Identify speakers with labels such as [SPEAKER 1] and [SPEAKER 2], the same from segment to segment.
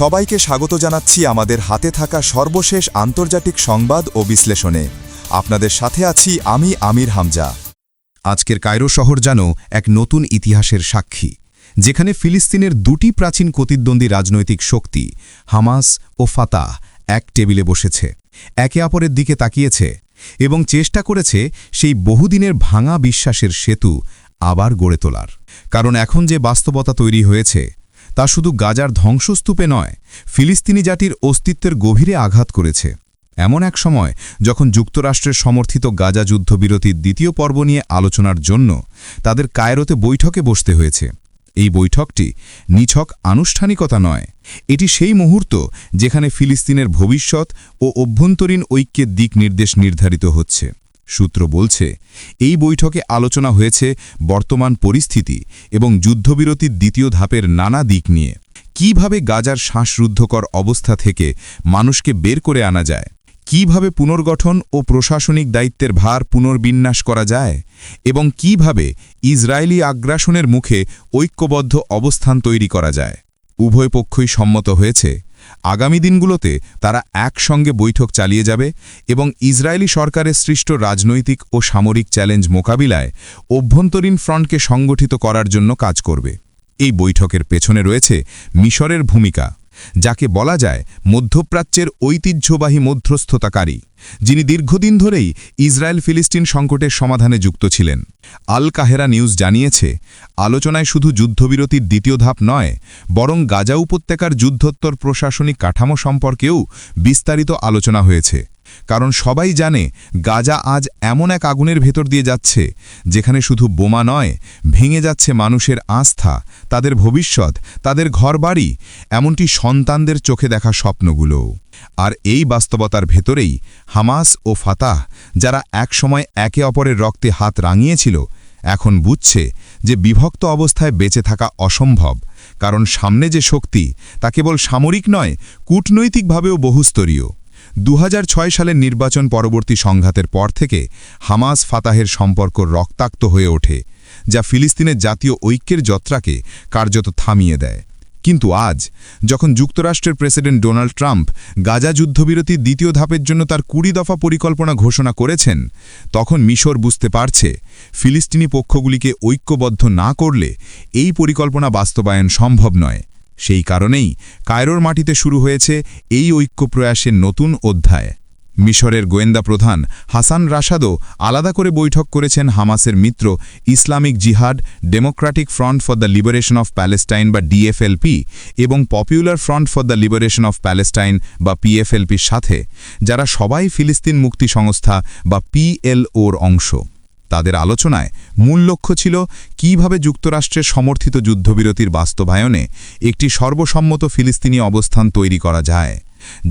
[SPEAKER 1] সবাইকে স্বাগত জানাচ্ছি আমাদের হাতে থাকা সর্বশেষ আন্তর্জাতিক সংবাদ ও বিশ্লেষণে। আপনাদের সাথে আছি আমি আমির হামজা।
[SPEAKER 2] আজকের কায়রো শহর যেন এক নতুন ইতিহাসের সাক্ষী, যেখানে ফিলিস্তিনের দুটি প্রাচীন প্রতিদ্বন্দ্বী রাজনৈতিক শক্তি, হামাস ও ফাতাহ, এক টেবিলে বসেছে, একে অপরের দিকে তাকিয়েছে এবং চেষ্টা করেছে সেই বহুদিনের ভাঙা বিশ্বাসের সেতু আবার গড়ে তোলার। কারণ এখন যে বাস্তবতা তৈরি হয়েছে তা শুধু গাজার ধ্বংসস্তূপে নয়, ফিলিস্তিনি জাতির অস্তিত্বের গভীরে আঘাত করেছে। এমন এক সময়, যখন যুক্তরাষ্ট্রের সমর্থিত গাজা যুদ্ধবিরতির দ্বিতীয় পর্ব নিয়ে আলোচনার জন্য তাদের কায়রোতে বৈঠকে বসতে হয়েছে। এই বৈঠকটি নিছক আনুষ্ঠানিকতা নয়, এটি সেই মুহূর্ত যেখানে ফিলিস্তিনের ভবিষ্যৎ ও অভ্যন্তরীণ ঐক্যের দিক নির্দেশ নির্ধারিত হচ্ছে। সূত্র বলছে, এই বৈঠকে আলোচনা হয়েছে বর্তমান পরিস্থিতি এবং যুদ্ধবিরতির দ্বিতীয় ধাপের নানা দিক নিয়ে। কীভাবে গাজার শ্বাসরুদ্ধকর অবস্থা থেকে মানুষকে বের করে আনা যায়? কীভাবে পুনর্গঠন ও প্রশাসনিক দায়িত্বের ভার পুনর্বিন্যাস করা যায়? এবং কীভাবে ইসরায়েলি আগ্রাসনের মুখে ঐক্যবদ্ধ অবস্থান তৈরি করা যায়? উভয় পক্ষই সম্মত হয়েছে আগামী দিনগুলোতে তারা একসঙ্গে বৈঠক চালিয়ে যাবে এবং ইসরায়েলি সরকারের সৃষ্ট রাজনৈতিক ও সামরিক চ্যালেঞ্জ মোকাবিলায় অভ্যন্তরীণ ফ্রন্টকে সংগঠিত করার জন্য কাজ করবে। এই বৈঠকের পেছনে রয়েছে মিশরের ভূমিকা। যাকে বলা যায় মধ্যপ্রাচ্যের ঐতিহ্যবাহী মধ্যস্থতাকারী, যিনি দীর্ঘদিন ধরেই ইসরায়েল ফিলিস্তিন সংকটের সমাধানে যুক্ত ছিলেন। আল কাহেরা নিউজ জানিয়েছে, আলোচনায় শুধু যুদ্ধবিরতির দ্বিতীয় ধাপ নয়, বরং গাজা উপত্যকার যুদ্ধোত্তর প্রশাসনিক কাঠামো সম্পর্কেও বিস্তারিত আলোচনা হয়েছে। কারণ সবাই জানে গাজা আজ এমন এক আগুনের ভেতর দিয়ে যাচ্ছে, যেখানে শুধু বোমা নয়, ভেঙে যাচ্ছে মানুষের আস্থা, তাদের ভবিষ্যৎ, তাদের ঘরবাড়ি এমনটি সন্তানদের চোখে দেখা স্বপ্নগুলোও আর এই বাস্তবতার ভেতরেই হামাস ও ফাতাহ, যারা একসময় একে অপরের রক্তে হাত রাঙিয়েছিল, এখন বুঝছে যে বিভক্ত অবস্থায় বেঁচে থাকা অসম্ভব, কারণ সামনে যে শক্তি, তা কেবল সামরিক নয়, কূটনৈতিকভাবেও বহুস্তরীয়। দু হাজার ছয় সালের নির্বাচন পরবর্তী সংঘাতের পর থেকে হামাস ফাতাহের সম্পর্ক রক্তাক্ত হয়ে ওঠে, যা ফিলিস্তিনের জাতীয় ঐক্যের যাত্রাকে কার্যত থামিয়ে দেয়। কিন্তু আজ, যখন যুক্তরাষ্ট্রের প্রেসিডেন্ট ডোনাল্ড ট্রাম্প গাজা যুদ্ধবিরতির দ্বিতীয় ধাপের জন্য তার কুড়ি দফা পরিকল্পনা ঘোষণা করেছেন, তখন মিশর বুঝতে পারছে ফিলিস্তিনি পক্ষগুলিকে ঐক্যবদ্ধ না করলে এই পরিকল্পনা বাস্তবায়ন সম্ভব নয়। সেই কারণেই কায়রোর মাটিতে শুরু হয়েছে এই ঐক্য প্রয়াসের নতুন অধ্যায়। মিশরের গোয়েন্দা প্রধান হাসান রাশাদও আলাদা করে বৈঠক করেছেন হামাসের মিত্র Islamic Jihad Democratic Front for the Liberation of Palestine বা ডিএফএলপি এবং Popular Front for the Liberation of Palestine বা পিএফএলপির সাথে, যারা সবাই ফিলিস্তিন মুক্তি সংস্থা বা পিএলওর অংশ। তাদের আলোচনায় মূল লক্ষ্য ছিল কীভাবে যুক্তরাষ্ট্রের সমর্থিত যুদ্ধবিরতির বাস্তবায়নে একটি সর্বসম্মত ফিলিস্তিনি অবস্থান তৈরি করা যায়,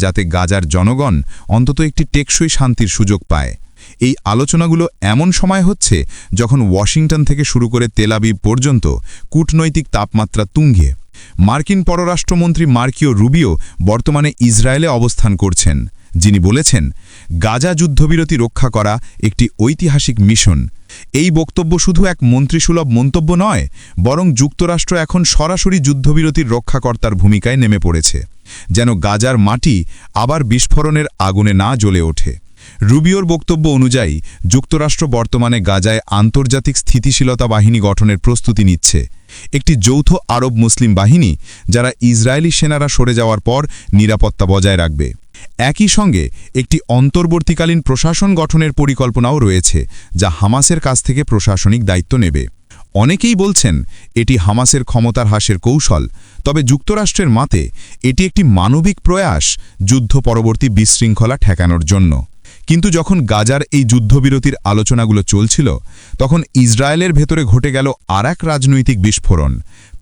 [SPEAKER 2] যাতে গাজার জনগণ অন্তত একটি টেকসই শান্তির সুযোগ পায়। এই আলোচনাগুলো এমন সময় হচ্ছে যখন ওয়াশিংটন থেকে শুরু করে তেলাবি পর্যন্ত কূটনৈতিক তাপমাত্রা তুঙ্গে। মার্কিন পররাষ্ট্রমন্ত্রী মার্কিও রুবিও বর্তমানে ইসরায়েলে অবস্থান করছেন। যিনি বলেছেন, গাজা যুদ্ধবিরতি রক্ষা করা একটি ঐতিহাসিক মিশন। এই বক্তব্য শুধু এক মন্ত্রীসুলভ মন্তব্য নয়, বরং যুক্তরাষ্ট্র এখন সরাসরি যুদ্ধবিরতির রক্ষাকর্তার ভূমিকায় নেমে পড়েছে, যেন গাজার মাটি আবার বিস্ফোরণের আগুনে না জ্বলে ওঠে। রুবিওর বক্তব্য অনুযায়ী, যুক্তরাষ্ট্র বর্তমানে গাজায় আন্তর্জাতিক স্থিতিশীলতা বাহিনী গঠনের প্রস্তুতি নিচ্ছে। একটি যৌথ আরব মুসলিম বাহিনী, যারা ইসরায়েলি সেনারা সরে যাওয়ার পর নিরাপত্তা বজায় রাখবে। একই সঙ্গে, একটি অন্তর্বর্তীকালীন প্রশাসন গঠনের পরিকল্পনাও রয়েছে, যা হামাসের কাছ থেকে প্রশাসনিক দায়িত্ব নেবে। অনেকেই বলছেন, এটি হামাসের ক্ষমতার হ্রাসের কৌশল, তবে যুক্তরাষ্ট্রের মাতে এটি একটি মানবিক প্রয়াস যুদ্ধ পরবর্তী বিশৃঙ্খলা ঠেকানোর জন্য। কিন্তু যখন গাজার এই যুদ্ধবিরতির আলোচনাগুলো চলছিল, তখন ইসরায়েলের ভেতরে ঘটে গেল আর এক রাজনৈতিক বিস্ফোরণ।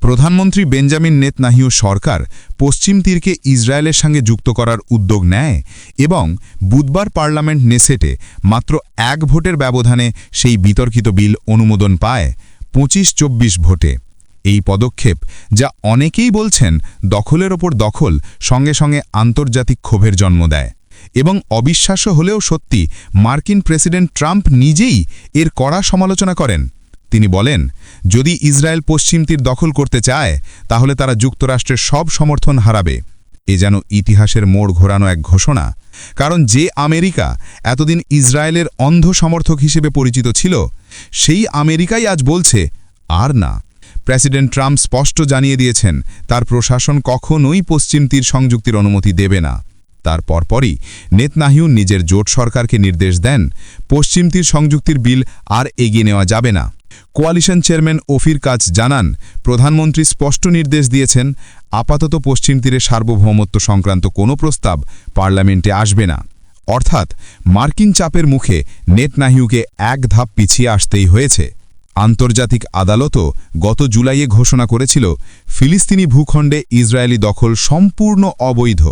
[SPEAKER 2] প্রধানমন্ত্রী বেঞ্জামিন নেতনাহিউ সরকার পশ্চিম তীরকে ইসরায়েলের সঙ্গে যুক্ত করার উদ্যোগ নেয় এবং বুধবার পার্লামেন্ট নেসেটে মাত্র এক ভোটের ব্যবধানে সেই বিতর্কিত বিল অনুমোদন পায় পঁচিশ চব্বিশ ভোটে। এই পদক্ষেপ, যা অনেকেই বলছেন দখলের ওপর দখল, সঙ্গে সঙ্গে আন্তর্জাতিক ক্ষোভের জন্ম দেয়। এবং অবিশ্বাস্য হলেও সত্যি, মার্কিন প্রেসিডেন্ট ট্রাম্প নিজেই এর কড়া সমালোচনা করেন। তিনি বলেন, যদি ইসরায়েল পশ্চিম তীর দখল করতে চায়, তাহলে তারা যুক্তরাষ্ট্রের সব সমর্থন হারাবে। এ যেন ইতিহাসের মোড় ঘোরানো এক ঘোষণা। কারণ যে আমেরিকা এতদিন ইসরায়েলের অন্ধ সমর্থক হিসেবে পরিচিত ছিল, সেই আমেরিকাই আজ বলছে, আর না। প্রেসিডেন্ট ট্রাম্প স্পষ্ট জানিয়ে দিয়েছেন, তার প্রশাসন কখনোই পশ্চিম তীর সংযুক্তির অনুমতি দেবে না। তার পরপরই নেতনাহিউ নিজের জোট সরকারকে নির্দেশ দেন, পশ্চিম তীর সংযুক্তির বিল আর এগিয়ে নেওয়া যাবে না। কোয়ালিশন চেয়ারম্যান ওফির কাজ জানান, প্রধানমন্ত্রী স্পষ্ট নির্দেশ দিয়েছেন, আপাতত পশ্চিম তীরে সার্বভৌমত্ব সংক্রান্ত কোনো প্রস্তাব পার্লামেন্টে আসবে না। অর্থাৎ মার্কিন চাপের মুখে নেতনাহিউকে এক ধাপ পিছিয়ে আসতেই হয়েছে। আন্তর্জাতিক আদালতও গত জুলাইয়ে ঘোষণা করেছিল, ফিলিস্তিনি ভূখণ্ডে ইসরায়েলি দখল সম্পূর্ণ অবৈধ।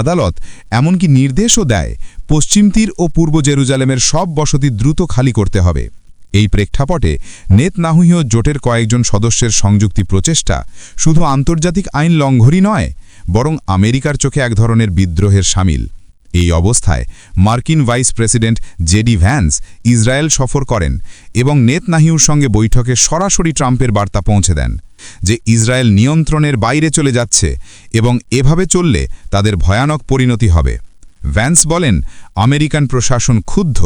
[SPEAKER 2] আদালত এমনকি নির্দেশও দেয়, পশ্চিম তীর ও পূর্ব জেরুজালেমের সব বসতি দ্রুত খালি করতে হবে। এই প্রেক্ষাপটে নেত নাহুহীয় জোটের কয়েকজন সদস্যের সংযুক্তি প্রচেষ্টা শুধু আন্তর্জাতিক আইন লঙ্ঘনই নয়, বরং আমেরিকার চোখে এক ধরনের বিদ্রোহের সামিল। এই অবস্থায় মার্কিন vice president JD Vance Israel সফর করেন এবং নেতনাহিউর সঙ্গে বৈঠকে সরাসরি ট্রাম্পের বার্তা পৌঁছে দেন যে ইসরায়েল নিয়ন্ত্রণের বাইরে চলে যাচ্ছে এবং এভাবে চললে তাদের ভয়ানক পরিণতি হবে। ভ্যান্স বলেন, আমেরিকান প্রশাসন ক্ষুব্ধ।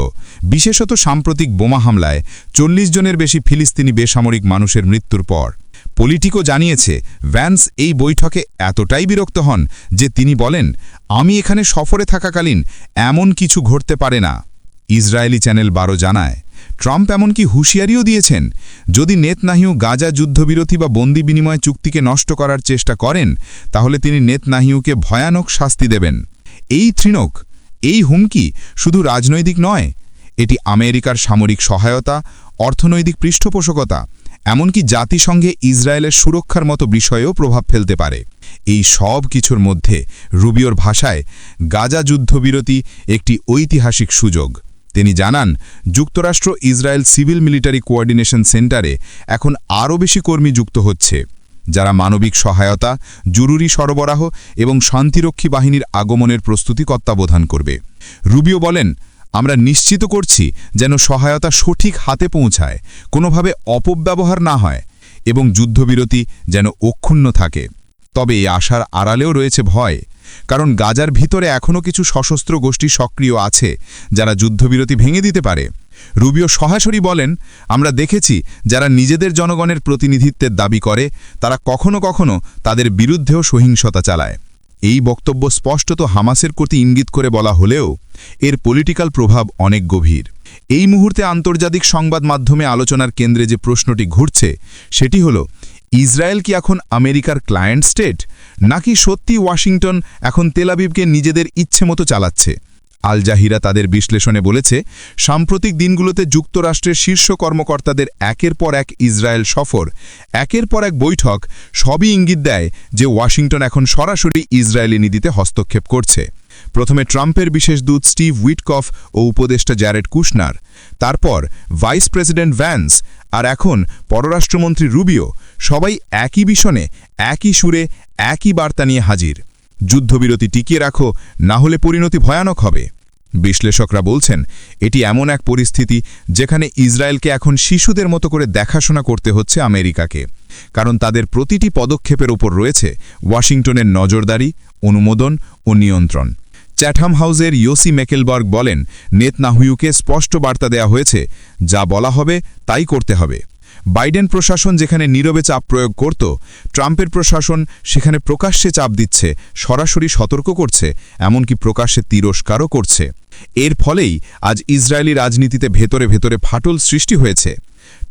[SPEAKER 2] বিশেষত সাম্প্রতিক বোমা হামলায় চল্লিশ জনের বেশি ফিলিস্তিনি বেসামরিক মানুষের মৃত্যুর পর। পলিটিকো জানিয়েছে, ভ্যান্স এই বৈঠকে এতটাই বিরক্ত হন যে তিনি বলেন, আমি এখানে সফরে থাকাকালীন এমন কিছু ঘটতে পারে না। ইসরায়েলি চ্যানেল বারো জানায়, ট্রাম্প এমনকি হুঁশিয়ারিও দিয়েছেন, যদি নেতনাহিউ গাজা যুদ্ধবিরতি বা বন্দি বিনিময় চুক্তিকে নষ্ট করার চেষ্টা করেন, তাহলে তিনি নেতনাহিউকে ভয়ানক শাস্তি দেবেন। এই তৃণক, এই হুমকি শুধু রাজনৈতিক নয়, এটি আমেরিকার সামরিক সহায়তা, অর্থনৈতিক পৃষ্ঠপোষকতা, এমনকি জাতিসংঘে ইসরায়েলের সুরক্ষার মতো বিষয়েও প্রভাব ফেলতে পারে। এই সব কিছুর মধ্যে রুবিওর ভাষায় গাজা যুদ্ধবিরতি একটি ঐতিহাসিক সুযোগ। তিনি জানান, যুক্তরাষ্ট্র ইসরায়েল সিভিল মিলিটারি কোঅর্ডিনেশন সেন্টারে এখন আরও বেশি কর্মী যুক্ত হচ্ছে। যারা মানবিক সহায়তা, জরুরি সরবরাহ এবং শান্তিরক্ষী বাহিনীর আগমনের প্রস্তুতি তত্ত্বাবধান করবে। রুবিও বলেন, আমরা নিশ্চিত করছি যেন সহায়তা সঠিক হাতে পৌঁছায়, কোনোভাবে অপব্যবহার না হয় এবং যুদ্ধবিরতি যেন অক্ষুণ্ণ থাকে। তবে এই আশার আড়ালেও রয়েছে ভয়, কারণ গাজার ভিতরে এখনও কিছু সশস্ত্র গোষ্ঠী সক্রিয় আছে যারা যুদ্ধবিরতি ভেঙে দিতে পারে। রুবিও সহাসরি বলেন, আমরা দেখেছি যারা নিজেদের জনগণের প্রতিনিধিত্বের দাবি করে, তারা কখনো কখনো তাদের বিরুদ্ধেও সহিংসতা চালায়। এই বক্তব্য স্পষ্টত হামাসের প্রতি ইঙ্গিত করে বলা হলেও, এর পলিটিক্যাল প্রভাব অনেক গভীর। এই মুহূর্তে আন্তর্জাতিক সংবাদ মাধ্যমে আলোচনার কেন্দ্রে যে প্রশ্নটি ঘুরছে, সেটি হল, ইসরায়েল কি এখন আমেরিকার ক্লায়েন্ট স্টেট নাকি সত্যি ওয়াশিংটন এখন তেলাবিবকে নিজেদের ইচ্ছে মতো চালাচ্ছে? আল জাহিরা তাদের বিশ্লেষণে বলেছে, সাম্প্রতিক দিনগুলোতে যুক্তরাষ্ট্রের শীর্ষ কর্মকর্তাদের একের পর এক ইসরায়েল সফর, একের পর এক বৈঠক সবই ইঙ্গিত দেয় যে ওয়াশিংটন এখন সরাসরি ইসরায়েলি নীতিতে হস্তক্ষেপ করছে। প্রথমে ট্রাম্পের বিশেষ দূত স্টিভ উইটকফ ও উপদেষ্টা জ্যারেড কুশনার, তারপর ভাইস প্রেসিডেন্ট ভ্যান্স আর এখন পররাষ্ট্রমন্ত্রী রুবিও সবাই একই বিষণে একই সুরে, একই বার্তা নিয়ে হাজির। যুদ্ধবিরতি টিকিয়ে রাখো, না হলে পরিণতি ভয়ানক হবে। বিশ্লেষকরা বলছেন, এটি এমন এক পরিস্থিতি যেখানে ইসরায়েলকে এখন শিশুদের মতো করে দেখাশোনা করতে হচ্ছে আমেরিকাকে। কারণ তাদের প্রতিটি পদক্ষেপের ওপর রয়েছে ওয়াশিংটনের নজরদারি, অনুমোদন ও নিয়ন্ত্রণ। চ্যাটহাম হাউসের ইয়োসি মেকেলবার্গ বলেন নেতনাহুয়ুকে স্পষ্ট বার্তা দেয়া হয়েছে, যা বলা হবে তাই করতে হবে। বাইডেন প্রশাসন যেখানে নীরবে চাপ প্রয়োগ করত, ট্রাম্পের প্রশাসন সেখানে প্রকাশ্যে চাপ দিচ্ছে, সরাসরি সতর্ক করছে, এমনকি প্রকাশ্যে তিরস্কারও করছে। এর ফলেই আজ ইসরায়েলি রাজনীতিতে ভেতরে ভেতরে ফাটল সৃষ্টি হয়েছে।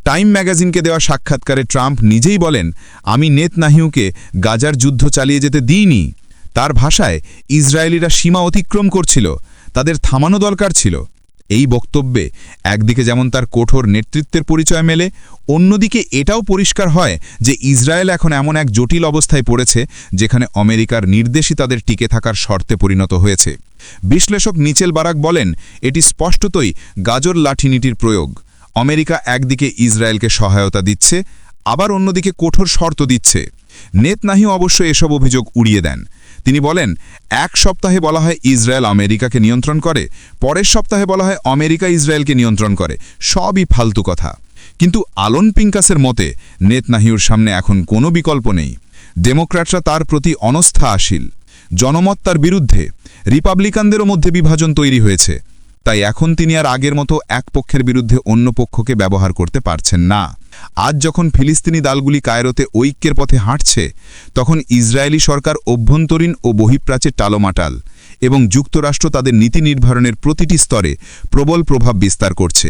[SPEAKER 2] টাইম ম্যাগাজিনকে দেওয়া সাক্ষাৎকারে ট্রাম্প নিজেই বলেন, আমি নেতনাহিউকে গাজার যুদ্ধ চালিয়ে যেতে দিইনি। তার ভাষায়, ইসরায়েলিরা সীমা অতিক্রম করছিল, তাদের থামানো দরকার ছিল। এই বক্তব্যে একদিকে যেমন তার কঠোর নেতৃত্বের পরিচয় মেলে, অন্যদিকে এটাও পরিষ্কার হয় যে ইসরায়েল এখন এমন এক জটিল অবস্থায় পড়েছে যেখানে আমেরিকার নির্দেশই তাদের টিকে থাকার শর্তে পরিণত হয়েছে। বিশ্লেষক নিচেল বারাক বলেন, এটি স্পষ্টতই গাজর লাঠি নীতির প্রয়োগ। আমেরিকা একদিকে ইসরায়েলকে সহায়তা দিচ্ছে, আবার অন্যদিকে কঠোর শর্ত দিচ্ছে। নেতনাহি অবশ্য এসব অভিযোগ উড়িয়ে দেন। তিনি বলেন, এক সপ্তাহে বলা হয় ইসরায়েল আমেরিকাকে নিয়ন্ত্রণ করে, পরের সপ্তাহে বলা হয় আমেরিকা ইসরায়েলকে নিয়ন্ত্রণ করে। সবই ফালতু কথা। কিন্তু আলন পিঙ্কাসের মতে, নেতনাহিউর সামনে এখন কোনো বিকল্প নেই। ডেমোক্র্যাটরা তার প্রতি অনস্থা আসিল।
[SPEAKER 3] জনমত তার বিরুদ্ধে। রিপাবলিকানদেরও মধ্যে বিভাজন তৈরি হয়েছে। তাই এখন তিনি আর আগের মতো এক পক্ষের বিরুদ্ধে অন্য পক্ষকে ব্যবহার করতে পারছেন না। আজ যখন ফিলিস্তিনি দালগুলি কায়রোতে ঐক্যের পথে হাঁটছে, তখন ইসরায়েলি সরকার অভ্যন্তরীণ ও বহিঃপ্রাচের টালোমাটাল এবং যুক্তরাষ্ট্র তাদের নীতি নির্ধারণের প্রতিটি স্তরে প্রবল প্রভাব বিস্তার করছে।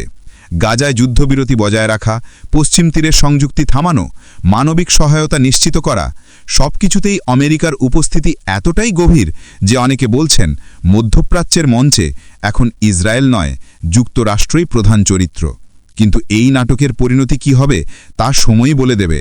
[SPEAKER 3] গাজায় যুদ্ধবিরতি বজায় রাখা, পশ্চিম তীরের সংযুক্তি থামানো, মানবিক সহায়তা নিশ্চিত করা, সবকিছুতেই আমেরিকার উপস্থিতি এতটাই গভীর যে অনেকে বলছেন মধ্যপ্রাচ্যের মঞ্চে এখন ইসরায়েল নয়, যুক্তরাষ্ট্রই প্রধান চরিত্র। কিন্তু এই নাটকের পরিণতি কি হবে, তা সময়ই বলে দেবে।